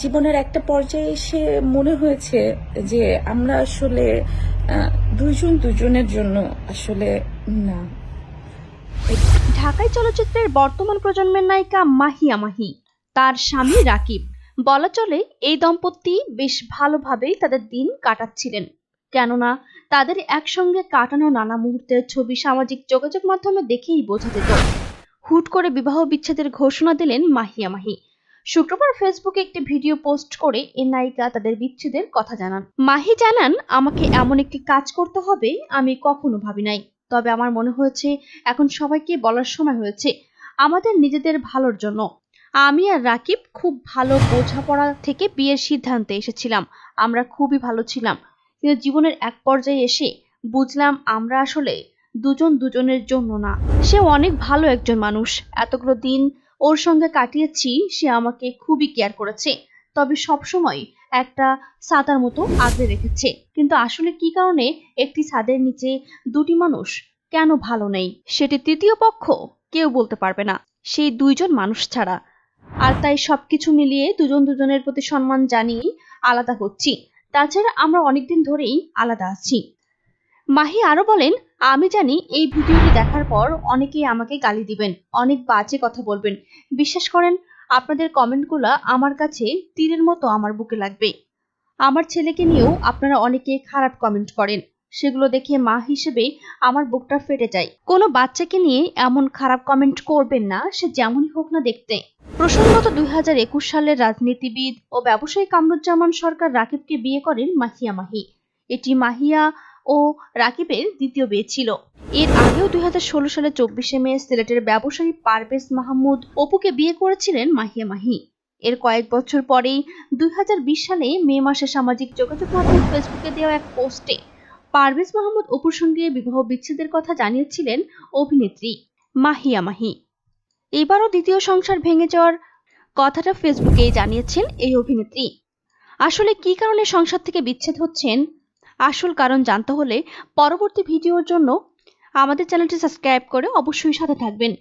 জীবনের একটা পর্যায়ে এসে মনে হয়েছে যে আমরা আসলে দুজন দুজনের জন্য আসলে না। ঢাকাই চলচ্চিত্রের বর্তমান প্রজন্মের নায়িকা মাহিয়া মাহি তার স্বামী রাকিব। বলা চলে, এই দম্পতি বেশ ভালোভাবেই তাদের দিন কাটাচ্ছিলেন। কেননা, তাদের একসঙ্গে কাটানো নানা মুহূর্তের ছবি সামাজিক যোগাযোগ মাধ্যমে দেখেই বোঝা যেত। হুট করে বিবাহ বিচ্ছেদের ঘোষণা দিলেন মাহিয়া মাহি শুক্রবার ফেসবুকে একটি ভিডিও পোস্ট করে এই নায়িকা তাদের বিচ্ছেদের কথা জানান। মাহি জানান, আমাকে এমন একটি কাজ করতে হবে, আমি কখনো ভাবি নাই। তবে আমার মনে হয়েছে, এখন সবাইকে বলার সময় হয়েছে, আমাদের নিজেদের ভালোর জন্য। আমি আর রাকিব খুব ভালো বোঝাপড়া থেকে বিয়ের সিদ্ধান্তে এসেছিলাম। আমরা খুবই ভালো ছিলাম। কিন্তু জীবনের এক পর্যায়ে এসে বুঝলাম, আমরা আসলে দুজন দুজনের জন্য না। সে অনেক ভালো একজন মানুষ। এতগুলো দিন ওর সঙ্গে কাটিয়েছি, সে আমাকে খুবই কেয়ার করেছে। তবে সবসময় একটা ছাতার মতো আগলে রেখেছে। কিন্তু আসলে কি কারণে একটি ছাদের নিচে দুটি মানুষ কেন ভালো নেই? সেটি তৃতীয় পক্ষ কেউ বলতে পারবে না। সেই দুইজন মানুষ ছাড়া। আর তাই সবকিছু মিলিয়ে দুজন দুজনের প্রতি সম্মান জানিয়ে আলাদা হচ্ছি। তাছাড়া আমরা অনেকদিন ধরেই আলাদা আছি। মাহি আরও বলেন আমি জানি এই ভিডিওটি দেখার পর অনেকেই আমাকে গালি দিবেন, অনেক বাজে কথা বলবেন। বিশ্বাস করেন, আপনাদের কমেন্টগুলো আমার কাছে তীরের মতো আমার বুকে লাগবে। আমার ছেলেকে নিয়েও আপনারা অনেকে খারাপ কমেন্ট করেন। সেগুলো দেখে মা হিসেবে আমার বুকটা ফেটে যায়। কোনো বাচ্চাকে নিয়ে এমন খারাপ কমেন্ট করবেন না, সে যেমনই হোক না দেখতে। প্রসঙ্গত দুই হাজার একুশ সালের রাজনীতিবিদ ও ব্যবসায়ী কামরুজ্জামান সরকার রাকিবকে বিয়ে করেন মাহিয়া মাহি। এটি মাহিয়া ও রাকিবের দ্বিতীয় বিয়ে ছিল। এর আগেও দুই হাজার ষোলো সালে চব্বিশে মে সিলেটের ব্যবসায়ী পারভেজ মাহমুদ অপুকে বিয়ে করেছিলেন মাহিয়া মাহি। এর কয়েক বছর পরেই দুই হাজার বিশ সালে মে মাসে সামাজিক যোগাযোগ মাধ্যম ফেসবুকে দেওয়া এক পোস্টে পারভেজ মাহমুদ অপুর সঙ্গে বিবাহ বিচ্ছেদের কথা জানিয়েছিলেন অভিনেত্রী মাহিয়া মাহি। এবারও দ্বিতীয় সংসার ভেঙে যাওয়ার কথাটা ফেসবুকেই জানিয়েছেন এই অভিনেত্রী। আসলে কি কারণে সংসার থেকে বিচ্ছেদ হচ্ছেন আসল কারণ জানতে হলে পরবর্তী ভিডিওর জন্য আমাদের চ্যানেলটি সাবস্ক্রাইব করে অবশ্যই সাথে থাকবেন।